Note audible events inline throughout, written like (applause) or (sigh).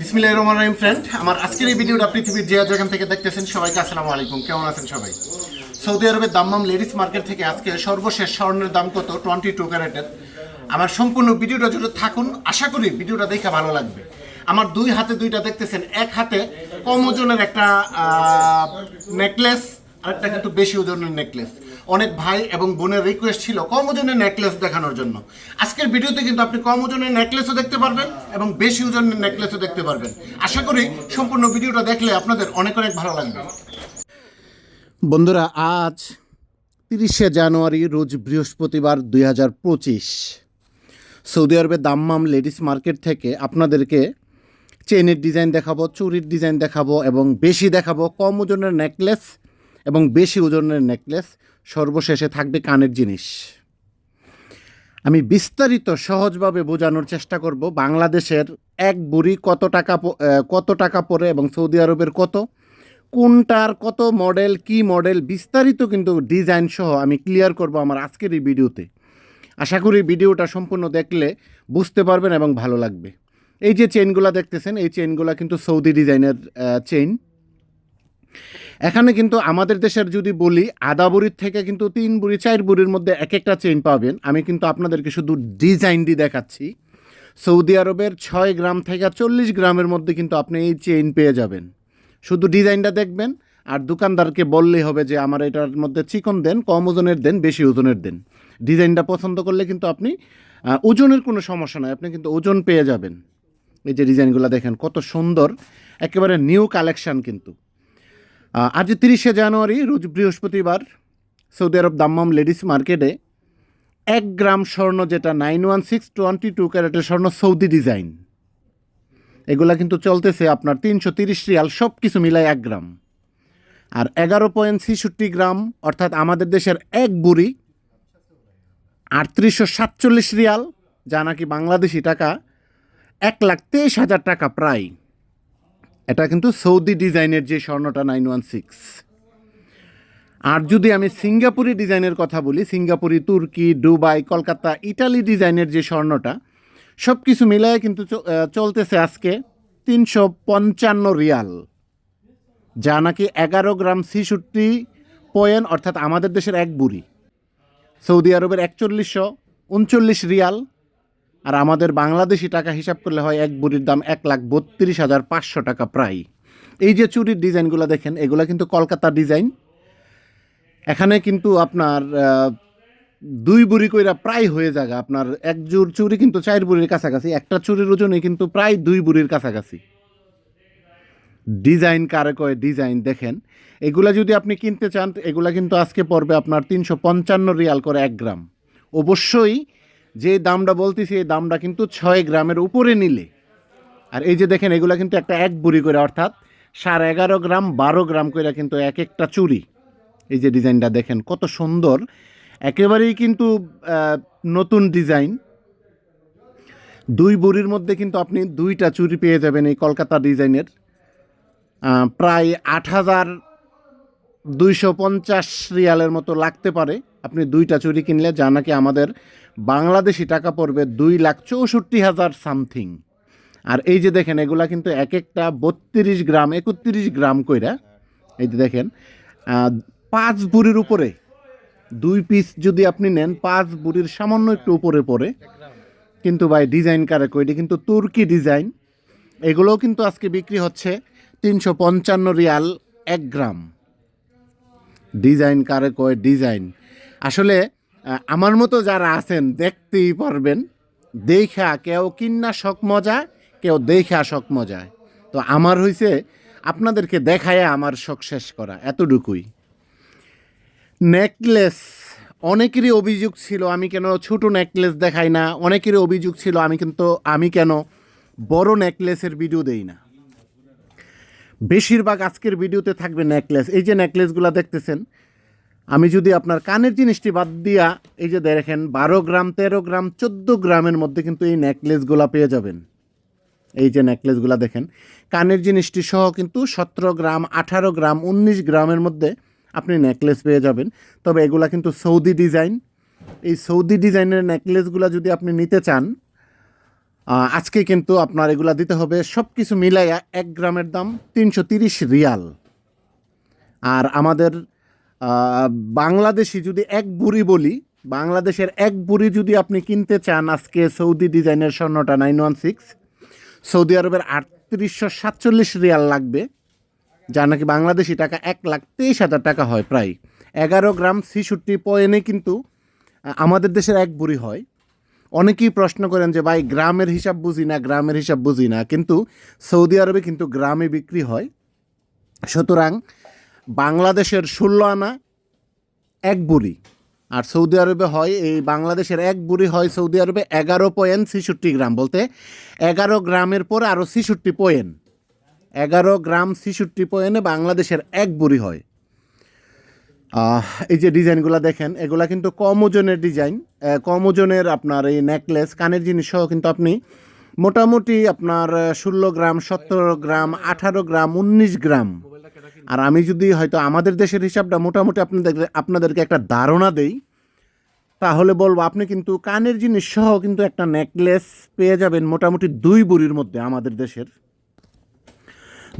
বিসমিল্লাহির রহমানির রহিম ফ্রেন্ড আমার আজকের এই ভিডিওটা পৃথিবীর যে যেখান থেকে দেখতেছেন, সবাইকে আসসালামু আলাইকুম। কেমন আছেন সবাই? সৌদি আরবের দাম্মাম লেডিস মার্কেট থেকে আজকে সর্বশেষ স্বর্ণের দাম কত? টোয়েন্টি টু ক্যারেটের। আমার সম্পূর্ণ ভিডিওটা জুড়ে থাকুন। আশা করি ভিডিওটা দেখে ভালো লাগবে। আমার দুই হাতে দুইটা দেখতেছেন। এক হাতে কম ওজনের একটা নেকলেস আর একটা কিন্তু বেশি ওজনের নেকলেস অনেক ভাই এবং বোনের রিকোয়েস্ট ছিল কম ওজনের নেকলেস দেখানোর জন্য। আজকের ভিডিওতে কিন্তু আপনি কম ওজনের নেকলেসও দেখতে পারবেন এবং বেশি ওজনের নেকলেসও দেখতে পারবেন। আশা করি সম্পূর্ণ ভিডিওটা দেখলে আপনাদের অনেক অনেক ভালো লাগবে। বন্ধুরা, আজ তিরিশে জানুয়ারি, রোজ বৃহস্পতিবার দুই হাজার পঁচিশ। সৌদি আরবের দাম্মাম লেডিস মার্কেট থেকে আপনাদেরকে চেনের ডিজাইন দেখাবো, চুরির ডিজাইন দেখাবো এবং বেশি দেখাবো কম ওজনের নেকলেস এবং বেশি ওজনের নেকলেস সর্বশেষে থাকবে কানের জিনিস। আমি বিস্তারিত, সহজভাবে বোঝানোর চেষ্টা করব, বাংলাদেশের এক বুড়ি কত টাকা কত টাকা পরে এবং সৌদি আরবের কত, কোনটার কত মডেল, কি মডেল, বিস্তারিত কিন্তু ডিজাইন সহ আমি ক্লিয়ার করব আমার আজকের এই ভিডিওতে। আশা করি ভিডিওটা সম্পূর্ণ দেখলে বুঝতে পারবেন এবং ভালো লাগবে। এই যে চেনগুলো দেখতেছেন, এই চেনগুলো কিন্তু সৌদি ডিজাইনের চেইন এখানে কিন্তু আমাদের দেশের যদি বলি, আধা বুড়ির থেকে কিন্তু তিন বুড়ি, চার বুড়ির মধ্যে এক একটা চেইন পাবেন। আমি কিন্তু আপনাদেরকে শুধু ডিজাইন দিয়ে দেখাচ্ছি। সৌদি আরবের ছয় গ্রাম থেকে চল্লিশ গ্রামের মধ্যে কিন্তু আপনি এই চেইন পেয়ে যাবেন। শুধু ডিজাইনটা দেখবেন, আর দোকানদারকে বললেই হবে যে, আমার এটার মধ্যে চিকন দেন, কম ওজনের দেন, বেশি ওজনের দেন। ডিজাইনটা পছন্দ করলে কিন্তু আপনি ওজনের কোনো সমস্যা নয় আপনি কিন্তু ওজন পেয়ে যাবেন। এই যে ডিজাইনগুলো দেখেন, কত সুন্দর, একেবারে নিউ কালেকশান কিন্তু। আজ তিরিশে জানুয়ারি, রোজ বৃহস্পতিবার, সৌদি আরব দাম্মাম লেডিস মার্কেটে এক গ্রাম স্বর্ণ যেটা nine one six twenty two ক্যারেটের স্বর্ণ সৌদি ডিজাইন। এগুলা কিন্তু চলতেছে আপনার তিনশো তিরিশ রিয়াল সব কিছু মিলায় এক গ্রাম। আর এগারো পয়েন্ট ছেষট্টি গ্রাম, অর্থাৎ আমাদের দেশের এক বুড়ি, আটত্রিশশো সাতচল্লিশ রিয়াল, যা নাকি বাংলাদেশি টাকা, এক লাখ তেইশ হাজার টাকা প্রায়। এটা কিন্তু সৌদি ডিজাইনের যে স্বর্ণটা নাইন ওয়ান সিক্স। আর যদি আমি সিঙ্গাপুরি ডিজাইনের কথা বলি, সিঙ্গাপুরি, তুর্কি, দুবাই, কলকাতা, ইটালি ডিজাইনের যে স্বর্ণটা সব কিছু মিলায় কিন্তু চলতেছে আজকে তিনশো পঞ্চান্ন রিয়াল, যা নাকি এগারো গ্রাম ছিষট্টি পয়েন অর্থাৎ আমাদের দেশের এক বুড়ি, সৌদি আরবের একচল্লিশশো উনচল্লিশ রিয়াল আর আমাদের বাংলাদেশি টাকা হিসাব করলে হয় এক বুড়ির দাম এক লাখ বত্রিশ হাজার পাঁচশো টাকা প্রায়। এই যে চুরির ডিজাইনগুলো দেখেন, এগুলো কিন্তু কলকাতা ডিজাইন। এখানে কিন্তু আপনার দুই বুড়ি কইরা প্রায় হয়ে যাবে আপনার এক জোর চুরি কিন্তু চার বুড়ির কাছাকাছি, একটা চুরির ওজনে কিন্তু প্রায় দুই বুড়ির কাছাকাছি। ডিজাইন কারে কয়? ডিজাইন দেখেন। এগুলা যদি আপনি কিনতে চান, এগুলা কিন্তু আজকে পড়বে আপনার তিনশো পঞ্চান্ন রিয়াল করে এক গ্রাম। অবশ্যই যে দামটা বলতেছি, এই দামটা কিন্তু ছয় গ্রামের উপরে নিলে। আর এই যে দেখেন, এগুলো কিন্তু একটা এক বুড়ি করে, অর্থাৎ সাড়ে এগারো গ্রাম, বারো গ্রাম করে কিন্তু এক একটা চুরি এই যে ডিজাইনটা দেখেন, কত সুন্দর। একেবারেই কিন্তু নতুন ডিজাইন। দুই বুড়ির মধ্যে কিন্তু আপনি দুইটা চুরি পেয়ে যাবেন এই কলকাতা ডিজাইনের। প্রায় আট হাজার দুইশো পঞ্চাশ রিয়ালের মতো লাগতে পারে। আপনি দুইটা চুরি কিনলে যা নাকি আমাদের বাংলাদেশি টাকা পড়বে দুই লাখ চৌষট্টি হাজার সামথিং। আর এই যে দেখেন, এগুলা কিন্তু এক একটা বত্রিশ গ্রাম, একত্রিশ গ্রাম কইরা, এই যে দেখেন পাঁচ বুড়ির উপরে, দুই পিস যদি আপনি নেন, পাঁচ বুড়ির সামান্য একটু উপরে পড়ে। কিন্তু ভাই ডিজাইন কারে কইটি কিন্তু তুর্কি ডিজাইন এগুলোও কিন্তু আজকে বিক্রি হচ্ছে তিনশো পঞ্চান্ন রিয়াল এক গ্রাম। ডিজাইন কারে কয়? ডিজাইন আসলে আমার মতো যারা আছেন, দেখতেই পারবেন, দেখা কেউ কিন্না শখ মজা, কেউ দেখা শখ মজায় তো আমার হইছে, আপনাদেরকে দেখায় আমার শখ শেষ করা, এতটুকুই। নেকলেস, অনেকেরই অভিযোগ ছিল, আমি কেন ছোট নেকলেস দেখাই না? অনেকেরই অভিযোগ ছিল, আমি কিন্তু, আমি কেন বড় নেকলেসের ভিডিও দেই না? বেশিরভাগ আজকের ভিডিওতে থাকবে নেকলেস। এই যে নেকলেসগুলো দেখতেছেন আমি যদি আপনার কানের জিনিসটি বাদ দিয়া এই যে দেখেন, বারো গ্রাম, তেরো গ্রাম, চোদ্দ গ্রামের মধ্যে কিন্তু এই নেকলেসগুলো পেয়ে যাবেন। এই যে নেকলেসগুলো দেখেন, কানের জিনিসটি সহ কিন্তু সতেরো গ্রাম, আঠারো গ্রাম, উনিশ গ্রামের মধ্যে আপনি নেকলেস পেয়ে যাবেন। তবে এগুলা কিন্তু সৌদি ডিজাইন। এই সৌদি ডিজাইনের নেকলেসগুলো যদি আপনি নিতে চান আজকে কিন্তু আপনার এগুলা দিতে হবে সব কিছু মিলাইয়া এক গ্রামের দাম তিনশো তিরিশ রিয়াল। আর আমাদের বাংলাদেশি যদি এক বুড়ি বলি, বাংলাদেশের এক বুড়ি যদি আপনি কিনতে চান আজকে সৌদি ডিজাইনের স্বর্ণটা নাইন ওয়ান সিক্স, সৌদি আরবের আটত্রিশশো সাতচল্লিশ রিয়াল লাগবে, যা নাকি বাংলাদেশি টাকা এক লাখ তেইশ হাজার টাকা হয় প্রায়। এগারো গ্রাম ছিষট্টি পয়েনে কিন্তু আমাদের দেশের এক বুড়ি হয়। অনেকেই প্রশ্ন করেন যে, ভাই, গ্রামের হিসাব বুঝি না, গ্রামের হিসাব বুঝি না। কিন্তু সৌদি আরবে কিন্তু গ্রামে বিক্রি হয়। সুতরাং বাংলাদেশের ষোলো আনা, এক বুড়ি। আর সৌদি আরবে হয়, এই বাংলাদেশের এক বুড়ি হয় সৌদি আরবে এগারো পয়েন্ট ছিষট্টি গ্রাম। বলতে এগারো গ্রামের পর আরও ছিষট্টি পয়েন্ট। এগারো গ্রাম ছিষট্টি পয়েন্টে বাংলাদেশের এক বুড়ি হয়। এই যে ডিজাইনগুলো দেখেন, এগুলা কিন্তু কম ওজনের ডিজাইন। কম ওজনের আপনার এই নেকলেস, কানের জিনিস সহ কিন্তু আপনি মোটামুটি আপনার ষোলো গ্রাম, সতেরো গ্রাম, আঠারো গ্রাম, উনিশ গ্রাম আর আমি যদি হয়তো আমাদের দেশের হিসাবটা মোটামুটি আপনাদের আপনাদেরকে একটা ধারণা দেই, তাহলে বলব আপনি কিন্তু কানের জিনিস সহ কিন্তু একটা নেকলেস পেয়ে যাবেন মোটামুটি দুই বুড়ির মধ্যে আমাদের দেশের।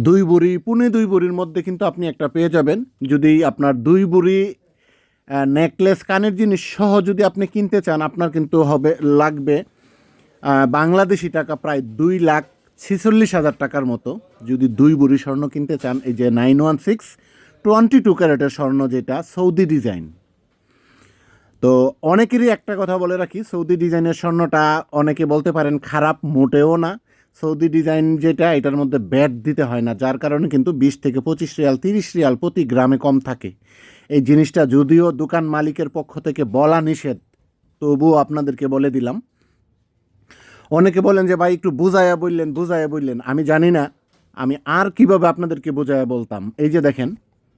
দুই বুড়ি, পুনে দুই বুড়ির মধ্যে কিন্তু আপনি একটা পেয়ে যাবেন। যদি আপনার দুই বুড়ি নেকলেস কানের জিনিস সহ যদি আপনি কিনতে চান, আপনার কিন্তু হবে, লাগবে বাংলাদেশি টাকা প্রায় দুই লাখ ছেচল্লিশ হাজার টাকার মতো যদি দুই বুড়ি স্বর্ণ কিনতে চান, এই যে nine one six, twenty two ক্যারেটের স্বর্ণ যেটা, সৌদি ডিজাইন। তো অনেকেরই একটা কথা বলে রাখি, সৌদি ডিজাইনের স্বর্ণটা অনেকে বলতে পারেন খারাপ, মোটেও না। সৌদি ডিজাইন যেটা, এটার মধ্যে ব্যাট দিতে হয় না, যার কারণে কিন্তু বিশ থেকে পঁচিশ রিয়াল, তিরিশ রিয়াল প্রতি গ্রামে কম থাকে। এই জিনিসটা যদিও দোকান মালিকের পক্ষ থেকে বলা নিষেধ, তবুও আপনাদেরকে বলে দিলাম। অনেকে বলেন যে, ভাই, একটু বুঝায়া বললেন বুঝায়া বললেন। আমি জানি না। আমি আর কীভাবে আপনাদেরকে বোঝায়া বলতাম? এই যে দেখেন,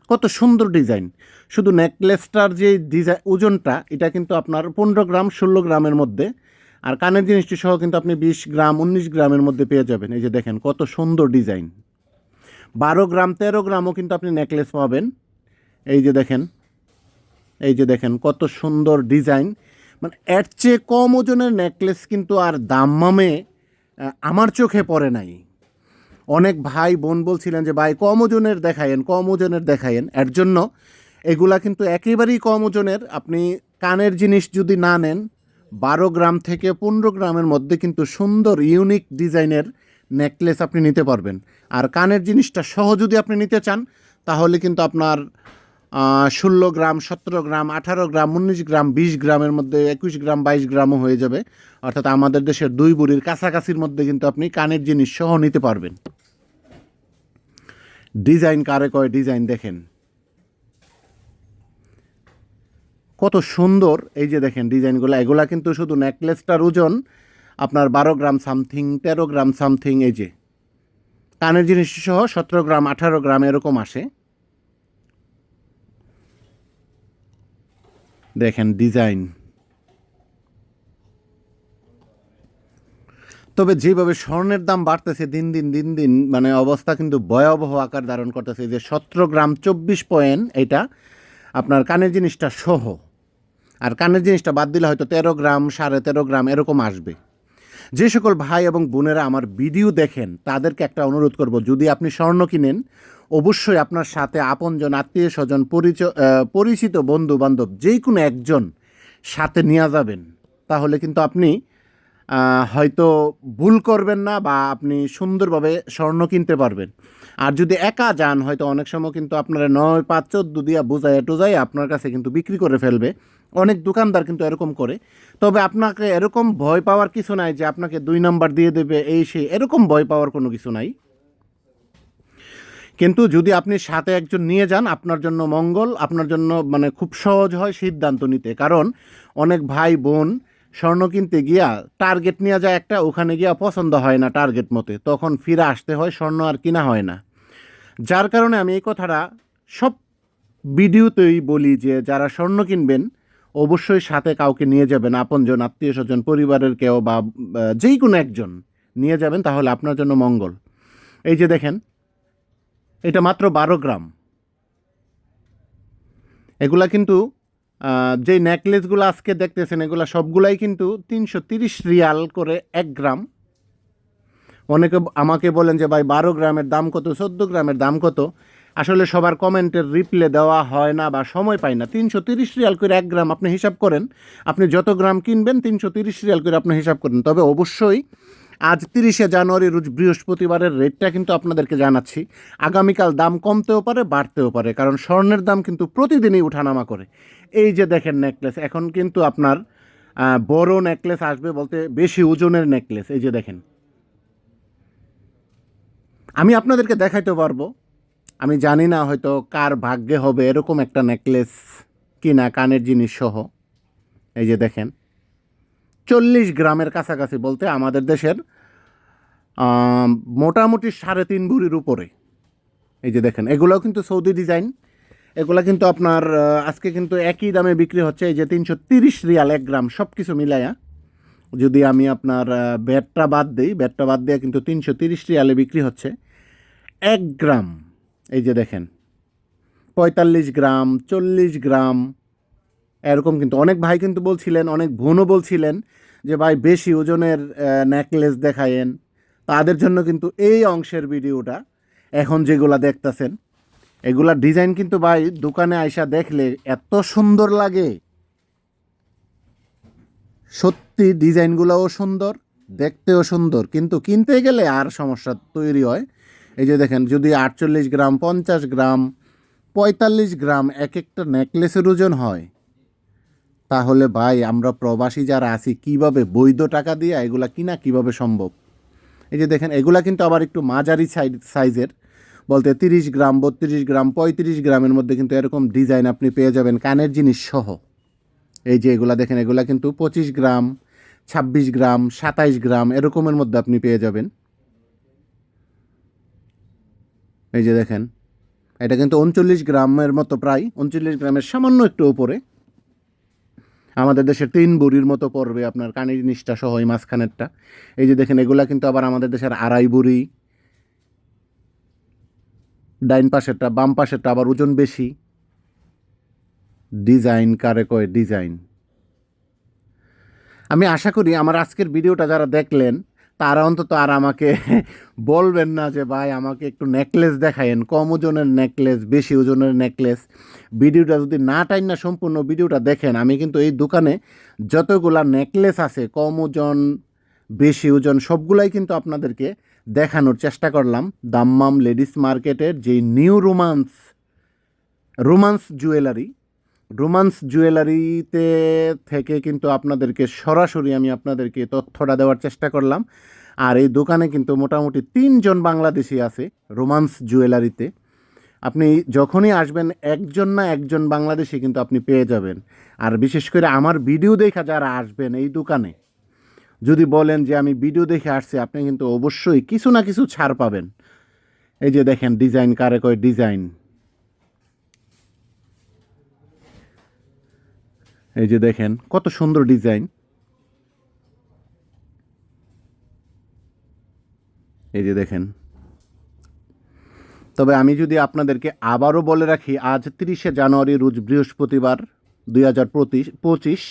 কত সুন্দর ডিজাইন। শুধু নেকলেসটার যে ডিজাইন ওজনটা, এটা কিন্তু আপনার পনেরো গ্রাম, ষোলো গ্রামের মধ্যে। আর কানের জিনিসটি সহ কিন্তু আপনি বিশ গ্রাম, উনিশ গ্রামের মধ্যে পেয়ে যাবেন। এই যে দেখেন, কত সুন্দর ডিজাইন। বারো গ্রাম, তেরো গ্রামও কিন্তু আপনি নেকলেস পাবেন। এই যে দেখেন, এই যে দেখেন, কত সুন্দর ডিজাইন। মানে এর চেয়ে কম ওজনের নেকলেস কিন্তু আর দাম্মামে আমার চোখে পড়ে নাই। অনেক ভাই বোন বলছিলেন যে, ভাই, কম ওজনের দেখায়েন, কম ওজনের দেখায়েন। এর জন্য এগুলা কিন্তু একেবারেই কম ওজনের। আপনি কানের জিনিস যদি না নেন, বারো গ্রাম থেকে পনেরো গ্রামের মধ্যে কিন্তু সুন্দর ইউনিক ডিজাইনের নেকলেস আপনি নিতে পারবেন। আর কানের জিনিসটা সহ যদি আপনি নিতে চান, তাহলে কিন্তু আপনার ষোলো গ্রাম, সতেরো গ্রাম, আঠারো গ্রাম, উনিশ গ্রাম, বিশ গ্রামের মধ্যে একুশ গ্রাম, বাইশ গ্রামও হয়ে যাবে। অর্থাৎ আমাদের দেশের দুই বুড়ির কাছাকাছির মধ্যে কিন্তু আপনি কানের জিনিস সহ নিতে পারবেন। ডিজাইন কারে কয়? ডিজাইন দেখেন। কত সুন্দর। এই যে দেখেন ডিজাইনগুলো, এগুলা কিন্তু শুধু নেকলেসটার ওজন। আপনার বারো গ্রাম সামথিং, তেরো গ্রাম সামথিং, এই যে। কানের জিনিস সহ সতেরো গ্রাম, আঠারো গ্রাম এরকম আসে। দেখেন, ডিজাইন। তবে যেভাবে স্বর্ণের দাম বাড়তেছে দিন দিন দিন দিন মানে অবস্থা কিন্তু ভয়াবহ আকার ধারণ করতেছে। যে সতেরো গ্রাম চব্বিশ পয়েন্ট, এটা আপনার কানের জিনিসটা সহ। আর কানের জিনিসটা বাদ দিলে হয়তো তেরো গ্রাম, সাড়ে তেরো গ্রাম এরকম আসবে। যে সকল ভাই এবং বোনেরা আমার ভিডিও দেখেন, তাদেরকে একটা অনুরোধ করব, যদি আপনি স্বর্ণ কিনেন অবশ্যই আপনার সাথে আপনজন আত্মীয় স্বজন পরিচয় পরিচিত বন্ধু বান্ধব যেই কোনো একজন সাথে নিয়ে যাবেন, তাহলে কিন্তু আপনি হয়তো ভুল করবেন না বা আপনি সুন্দরভাবে স্বর্ণ কিনতে পারবেন। আর যদি একা যান, হয়তো অনেক সময় কিন্তু আপনারা নয়, পাঁচ, চোদ্দ দিয়া বুঝাইয়া টুজাই আপনার কাছে কিন্তু বিক্রি করে ফেলবে। অনেক দোকানদার কিন্তু এরকম করে। তবে আপনাকে এরকম ভয় পাওয়ার কিছু নাই যে আপনাকে দুই নাম্বার দিয়ে দেবে, এই সেই এরকম ভয় পাওয়ার কোনো কিছু নাই। কিন্তু যদি আপনি সাথে একজন নিয়ে যান, আপনার জন্য মঙ্গল, আপনার জন্য মানে খুব সহজ হয় সিদ্ধান্ত নিতে। কারণ অনেক ভাই, বোন স্বর্ণ কিনতে গিয়া টার্গেট নিয়ে যায় একটা, ওখানে গিয়া পছন্দ হয় না টার্গেট মতে। তখন ফিরে আসতে হয়, স্বর্ণ আর কিনা হয় না। যার কারণে আমি এই কথাটা সব ভিডিওতেই বলি যে, যারা স্বর্ণ কিনবেন, অবশ্যই সাথে কাউকে নিয়ে যাবেন, আপনজন, আত্মীয় স্বজন, পরিবারের কেউ বা যেই কোনো একজন নিয়ে যাবেন, তাহলে আপনার জন্য মঙ্গল। এই যে দেখেন এটা মাত্র বারো গ্রাম। এগুলা কিন্তু যেই নেকলেসগুলো আজকে দেখতেছেন, এগুলা সবগুলাই কিন্তু তিনশো তিরিশ রিয়াল করে এক গ্রাম। অনেকে আমাকে বলেন যে, ভাই, বারো গ্রামের দাম কত? চোদ্দ গ্রামের দাম কত? আসলে সবার কমেন্টের রিপ্লে দেওয়া হয় না বা সময় পায় না। তিনশো তিরিশ রিয়াল করে এক গ্রাম আপনি হিসাব করেন। আপনি যত গ্রাম কিনবেন, তিনশো তিরিশ রিয়াল করে আপনি হিসাব করেন। তবে অবশ্যই আজ তিরিশে জানুয়ারি, রোজ বৃহস্পতিবারের রেটটা কিন্তু আপনাদেরকে জানাচ্ছি। আগামীকাল দাম কমতেও পারে, বাড়তেও পারে, কারণ স্বর্ণের দাম কিন্তু প্রতিদিনই উঠানামা করে। এই যে দেখেন নেকলেস, এখন কিন্তু আপনার বড় নেকলেস আসবে বলতে বেশি ওজনের নেকলেস, এই যে দেখেন। আমি আপনাদেরকে দেখাইতে পারব, আমি জানি না হয়তো কার ভাগ্যে হবে এরকম একটা নেকলেস কিনা, কানের জিনিস সহ। এই যে দেখেন। চল্লিশ গ্রামের কাছাকাছি বলতে আমাদের দেশের মোটামুটি সাড়ে তিন বুড়ির উপরে। এই যে দেখেন, এগুলোও কিন্তু সৌদি ডিজাইন। এগুলো কিন্তু আপনার আজকে কিন্তু একই দামে বিক্রি হচ্ছে, এই যে তিনশো তিরিশ রিয়াল এক গ্রাম সব কিছু মিলাইয়া যদি আমি আপনার ব্যাটটা বাদ দিই, ব্যাটটা বাদ দিয়ে কিন্তু তিনশো তিরিশ রিয়ালে বিক্রি হচ্ছে। এক গ্রাম, এই যে দেখেন, পঁয়তাল্লিশ গ্রাম, চল্লিশ গ্রাম এরকম কিন্তু অনেক ভাই কিন্তু বলছিলেন, অনেক বোনও বলছিলেন যে, ভাই, বেশি ওজনের নেকলেস দেখায়েন। তাদের জন্য কিন্তু এই অংশের ভিডিওটা এখন যেগুলা দেখতেছেন, এগুলা ডিজাইন কিন্তু ভাই দোকানে আইসা দেখলে এত সুন্দর লাগে। সত্যি ডিজাইনগুলোও সুন্দর, দেখতেও সুন্দর, কিন্তু কিনতে গেলে আর সমস্যা তৈরি হয়। এই যে দেখেন, যদি আটচল্লিশ গ্রাম, পঞ্চাশ গ্রাম, পঁয়তাল্লিশ গ্রাম এক একটা নেকলেসের ওজন হয় তাহলে ভাই, আমরা প্রবাসী যারা আছি, কীভাবে বৈধ টাকা দিয়ে এগুলা কিনা কীভাবে সম্ভব? এই যে দেখেন, এগুলা কিন্তু আবার একটু মাঝারি সাইজ সাইজের। বলতে তিরিশ গ্রাম, বত্রিশ গ্রাম, পঁয়ত্রিশ গ্রামের মধ্যে কিন্তু এরকম ডিজাইন আপনি পেয়ে যাবেন কানের জিনিস সহ। এই যে এগুলা দেখেন, এগুলা কিন্তু পঁচিশ গ্রাম, ছাব্বিশ গ্রাম, সাতাইশ গ্রাম এরকমের মধ্যে আপনি পেয়ে যাবেন। এই যে দেখেন, এটা কিন্তু উনচল্লিশ গ্রামের মতো প্রায়, উনচল্লিশ গ্রামের সামান্য একটু উপরে। আমাদের দেশের তিন বুড়ির মতো পড়বে আপনার কানের জিনিসটা সহ এই মাঝখানেরটা। এই যে দেখেন, এগুলা কিন্তু আবার আমাদের দেশের আড়াই বুড়ি। ডাইন পাশেরটা, বাম পাশেরটা আবার ওজন বেশি। ডিজাইন কারে কয়? ডিজাইন। আমি আশা করি আমার আজকের ভিডিওটা যারা দেখলেন তারা অন্তত আর আমাকে (laughs) বলবেন না যে, ভাই, আমাকে একটু নেকলেস দেখায়েন কম ওজনের নেকলেস বেশি ওজনের নেকলেস ভিডিওটা যদি না টাইম না সম্পূর্ণ ভিডিওটা দেখেন, আমি কিন্তু এই দোকানে যতগুলা নেকলেস আছে, কম ওজন, বেশি ওজন, সবগুলাই কিন্তু আপনাদেরকে দেখানোর চেষ্টা করলাম। দাম্মাম লেডিস মার্কেটের যে new romance romance jewellery romance জুয়েলারিতে থেকে কিন্তু আপনাদেরকে সরাসরি আমি আপনাদেরকে তথ্যটা দেওয়ার চেষ্টা করলাম। আর এই দোকানে কিন্তু মোটামুটি তিনজন বাংলাদেশি আছে রোমান্স জুয়েলারিতে। আপনি যখনই আসবেন, একজন না একজন বাংলাদেশি কিন্তু আপনি পেয়ে যাবেন। আর বিশেষ করে আমার ভিডিও দেখা যারা আসবেন এই দোকানে, যদি বলেন যে আমি ভিডিও দেখে আসছি, আপনি কিন্তু অবশ্যই কিছু না কিছু ছাড় পাবেন। এই যে দেখেন, ডিজাইন, কারে কয় ডিজাইন। এই যে দেখেন, কত সুন্দর ডিজাইন। এই যে দেখেন। তবে আমি যদি আপনাদেরকে আবারও বলে রাখি, আজ তিরিশে জানুয়ারি, রোজ বৃহস্পতিবার দুই হাজার পঁচিশ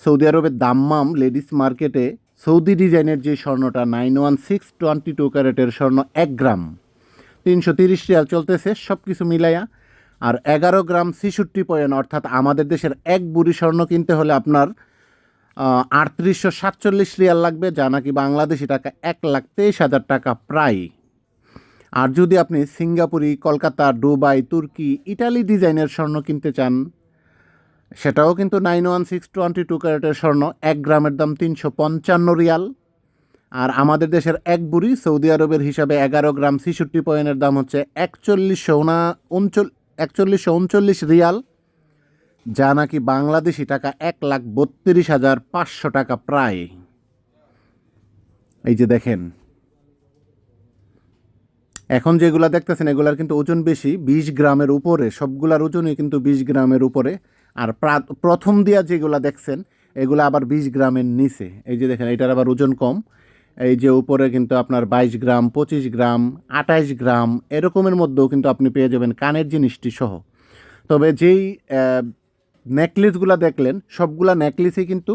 সৌদি আরবের দাম্মাম লেডিস মার্কেটে সৌদি ডিজাইনের যে স্বর্ণটা, nine one six twenty two ক্যারেটের স্বর্ণ এক গ্রাম। তিনশো তিরিশ রিয়াল চলতেছে সব কিছু মিলাইয়া আর এগারো গ্রাম ছিষট্টি পয়েন্ট অর্থাৎ আমাদের দেশের এক বুড়ি স্বর্ণ কিনতে হলে আপনার আটত্রিশশো সাতচল্লিশ রিয়াল লাগবে, যা নাকি বাংলাদেশি টাকা এক লাখ তেইশ হাজার টাকা প্রায়। আর যদি আপনি সিঙ্গাপুরি, কলকাতা, দুবাই, তুর্কি, ইটালি ডিজাইনের স্বর্ণ কিনতে চান, সেটাও কিন্তু nine one six twenty two ক্যারেটের স্বর্ণ, এক গ্রামের দাম তিনশো পঞ্চান্ন রিয়াল। আর আমাদের দেশের এক বুড়ি সৌদি আরবের হিসাবে এগারো গ্রাম ছিষট্টি পয়েন্টের দাম হচ্ছে একচল্লিশশো উনা উনচল একচল্লিশশো উনচল্লিশ রিয়াল, যা নাকি বাংলাদেশি টাকা এক লাখ বত্রিশ হাজার পাঁচশো টাকা প্রায়। এই যে দেখেন। এখন যেগুলা দেখতেছেন, এগুলার কিন্তু ওজন বেশি, বিশ গ্রামের উপরে, সবগুলার ওজনই কিন্তু বিশ গ্রামের উপরে। আর প্রা- প্রথম দিয়া যেগুলা দেখছেন, এগুলো আবার বিশ গ্রামের নিচে। এই যে দেখেন, এটার আবার ওজন কম। এই যে উপরে কিন্তু আপনার বাইশ গ্রাম, পঁচিশ গ্রাম, আঠাইশ গ্রাম, এরকমের মধ্যেও কিন্তু আপনি পেয়ে যাবেন কানের জিনিসটি সহ। তবে যেই নেকলেসগুলো দেখলেন, সবগুলা নেকলেসই কিন্তু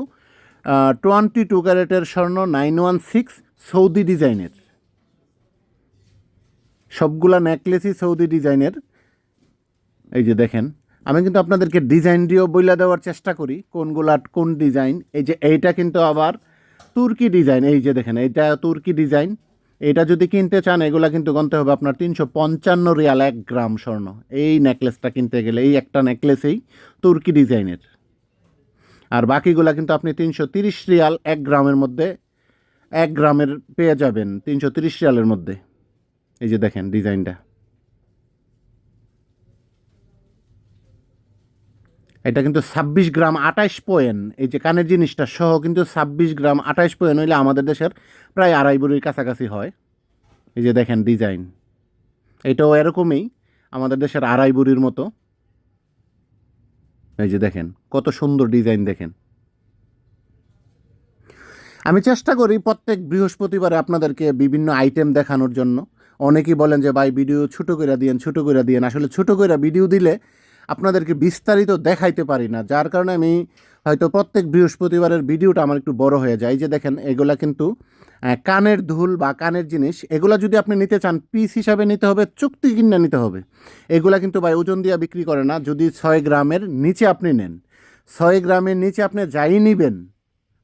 টোয়েন্টি টু ক্যারেটের স্বর্ণ, নাইন ওয়ান সিক্স সৌদি ডিজাইনের। সবগুলা নেকলেসই সৌদি ডিজাইনের। এই যে দেখেন, আমি কিন্তু আপনাদেরকে ডিজাইন দিয়েও বইলা দেওয়ার চেষ্টা করি, কোনগুলা, কোন ডিজাইন। এই যে এইটা কিন্তু আবার তুর্কি ডিজাইন, এই যে দেখেন, এইটা তুর্কি ডিজাইন। এটা যদি কিনতে চান, এগুলা কিন্তু কিনতে হবে আপনার তিনশো পঞ্চান্ন রিয়াল এক গ্রাম স্বর্ণ। এই নেকলেসটা কিনতে গেলে, এই একটা নেকলেসেই তুর্কি ডিজাইনের। আর বাকিগুলা কিন্তু আপনি তিনশো তিরিশ রিয়াল এক গ্রামের মধ্যে, এক গ্রামের পেয়ে যাবেন, তিনশো তিরিশ রিয়ালের মধ্যে। এই যে দেখেন, ডিজাইনটা। এটা কিন্তু ছাব্বিশ গ্রাম আঠাইশ পয়েন্ট। এই যে কানের জিনিসটা সহ কিন্তু ছাব্বিশ গ্রাম আটাইশ পয়েন্ট হইলে আমাদের দেশের প্রায় আড়াই বুড়ির কাছাকাছি হয়। এই যে দেখেন ডিজাইন। এটাও এরকমই আমাদের দেশের আড়াই বুড়ির মতো। এই যে দেখেন, কত সুন্দর ডিজাইন দেখেন। আমি চেষ্টা করি প্রত্যেক বৃহস্পতিবারে আপনাদেরকে বিভিন্ন আইটেম দেখানোর জন্য। অনেকেই বলেন যে, ভাই, ভিডিও ছোটো করে দিয়েন, ছোটো করে দিয়েন। আসলে ছোটো করে ভিডিও দিলে আপনাদেরকে বিস্তারিত দেখাইতে পারি না। যার কারণে আমি হয়তো প্রত্যেক বৃহস্পতিবারের ভিডিওটা আমার একটু বড় হয়ে যায়। যে দেখেন, এগুলা কিন্তু কানের ধুল বা কানের জিনিস, এগুলা যদি আপনি নিতে চান, পিস হিসাবে নিতে হবে, চুক্তি কিনে নিতে হবে। এগুলা কিন্তু ভাই ওজন দিয়ে বিক্রি করে না। যদি ছয় গ্রামের নিচে আপনি নেন, ছয় গ্রামের নিচে আপনি যাই নিবেন,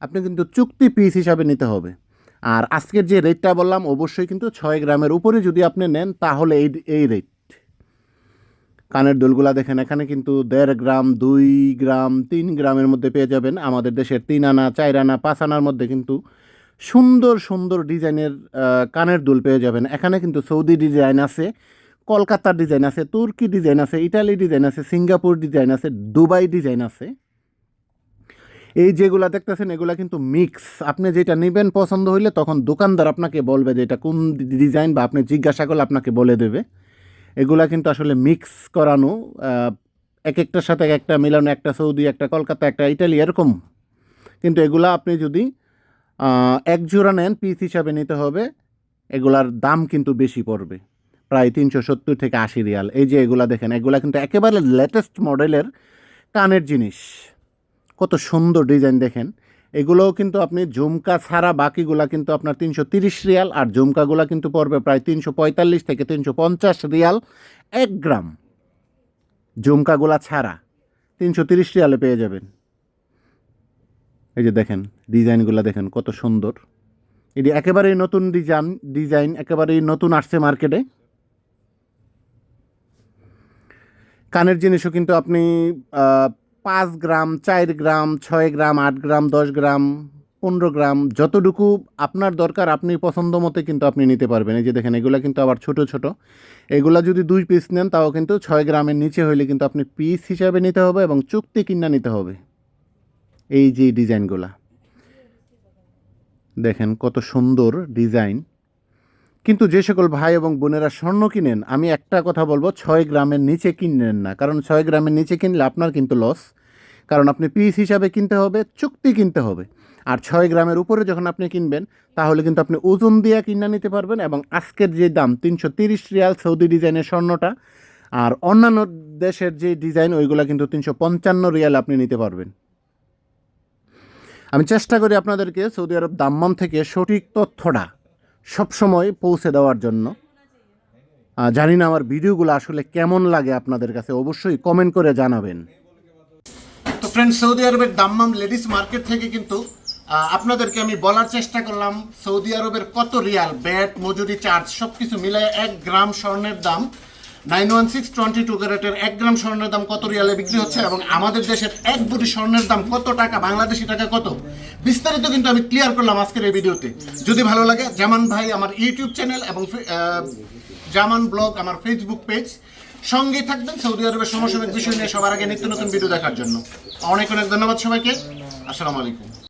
আপনি কিন্তু চুক্তি পিস হিসাবে নিতে হবে। আর আজকের যে রেটটা বললাম, অবশ্যই কিন্তু ছয় গ্রামের উপরে যদি আপনি নেন, তাহলে এই এই রেট। কানের দুলগুলা দেখেন, এখানে কিন্তু দেড় গ্রাম, দুই গ্রাম, তিন গ্রামের মধ্যে পেয়ে যাবেন। আমাদের দেশের তিন আনা, চার আনা, পাঁচ আনার মধ্যে কিন্তু সুন্দর সুন্দর ডিজাইনের কানের দুল পেয়ে যাবেন। এখানে কিন্তু সৌদি ডিজাইন আছে, কলকাতার ডিজাইন আছে, তুর্কি ডিজাইন আছে, ইটালি ডিজাইন আছে, সিঙ্গাপুর ডিজাইন আছে, দুবাই ডিজাইন আছে। এই যেগুলা দেখতেছেন, এগুলা কিন্তু মিক্স। আপনি যেটা নেবেন পছন্দ হইলে তখন দোকানদার আপনাকে বলবে যে এটা কোন ডিজাইন বা আপনি জিজ্ঞাসা করলে আপনাকে বলে দেবে। এগুলা কিন্তু আসলে মিক্স করানো এক একটার সাথে এক একটা মিলানো, একটা সৌদি, একটা কলকাতা, একটা ইটালি এরকম। কিন্তু এগুলা আপনি যদি এক জোড়া নেন পিস হিসাবে নিতে হবে, এগুলার দাম কিন্তু বেশি পড়বে। প্রায় তিনশো সত্তর থেকে আশি রিয়াল। এই যে এগুলা দেখেন, এগুলা কিন্তু একেবারে লেটেস্ট মডেলের কানের জিনিস। কত সুন্দর ডিজাইন দেখেন। এগুলোও কিন্তু আপনি ঝুমকা ছাড়া বাকিগুলা কিন্তু আপনার তিনশো তিরিশ রিয়াল আর ঝুমকাগুলা কিন্তু পড়বে প্রায় তিনশো পঁয়তাল্লিশ থেকে তিনশো পঞ্চাশ রিয়াল এক গ্রাম। ঝুমকাগুলা ছাড়া তিনশো তিরিশ রিয়ালে পেয়ে যাবেন। এই যে দেখেন, ডিজাইনগুলো দেখেন কত সুন্দর। এটি একেবারেই নতুন ডিজাইন ডিজাইন একেবারেই নতুন আসছে মার্কেটে। কানের জিনিসও কিন্তু আপনি পাঁচ গ্রাম, চার গ্রাম, ছয় গ্রাম, আট গ্রাম, দশ গ্রাম, পনেরো গ্রাম, যতটুকু আপনার দরকার আপনি পছন্দ মতে কিন্তু আপনি নিতে পারবেন। এই যে দেখেন, এগুলো কিন্তু আবার ছোট ছোট। এগুলা যদি দুই পিস নেন, তাও কিন্তু ছয় গ্রামের নিচে হইলে কিন্তু আপনি পিস হিসাবে নিতে হবে এবং চুক্তি কিনা নিতে হবে। এই যে ডিজাইনগুলা দেখেন কত সুন্দর ডিজাইন কিন্তু যে সকল ভাই এবং বোনেরা স্বর্ণ কিনেন, আমি একটা কথা বলব, ছয় গ্রামের নিচে কিনলেন না। কারণ ছয় গ্রামের নিচে কিনলে আপনার কিন্তু লস কারণ আপনি পিস হিসাবে কিনতে হবে, চুক্তি কিনতে হবে। আর ছয় গ্রামের উপরে যখন আপনি কিনবেন, তাহলে কিন্তু আপনি ওজন দিয়ে কিনে নিতে পারবেন এবং আজকের যে দাম, তিনশো তিরিশ রিয়াল সৌদি ডিজাইনের স্বর্ণটা, আর অন্যান্য দেশের যে ডিজাইন, ওইগুলো কিন্তু তিনশো পঞ্চান্ন রিয়াল আপনি নিতে পারবেন। আমি চেষ্টা করি আপনাদেরকে সৌদি আরব দাম্মাম থেকে সঠিক তথ্যটা সবসময় পৌঁছে দেওয়ার জন্য। জানি না আমার ভিডিওগুলো আসলে কেমন লাগে আপনাদের কাছে, অবশ্যই কমেন্ট করে জানাবেন। তো ফ্রেন্ড সৌদি আরবের দাম্মাম লেডিস মার্কেট থেকে কিন্তু আপনাদেরকে আমি বলার চেষ্টা করলাম, সৌদি আরবের কত রিয়াল, ব্যাট, মজুরি চার্জ সব কিছু মিলে এক গ্রাম স্বর্ণের দাম। Nine one six twenty two ক্যারেটের এক গ্রাম স্বর্ণের দাম কত রিয়ালে বিক্রি হচ্ছে এবং আমাদের দেশের এক বুটি স্বর্ণের দাম কত টাকা, বাংলাদেশি টাকা কত? বিস্তারিত কিন্তু আমি ক্লিয়ার করলাম আজকের এই ভিডিওতে যদি ভালো লাগে, জামান ভাই আমার ইউটিউব চ্যানেল এবং জামান ব্লগ আমার ফেসবুক পেজ সঙ্গে থাকবেন সৌদি আরবের সমসাময়িক বিষয় নিয়ে সবার আগে নিত্য নতুন ভিডিও দেখার জন্য। অনেক অনেক ধন্যবাদ সবাইকে। আসসালামু আলাইকুম।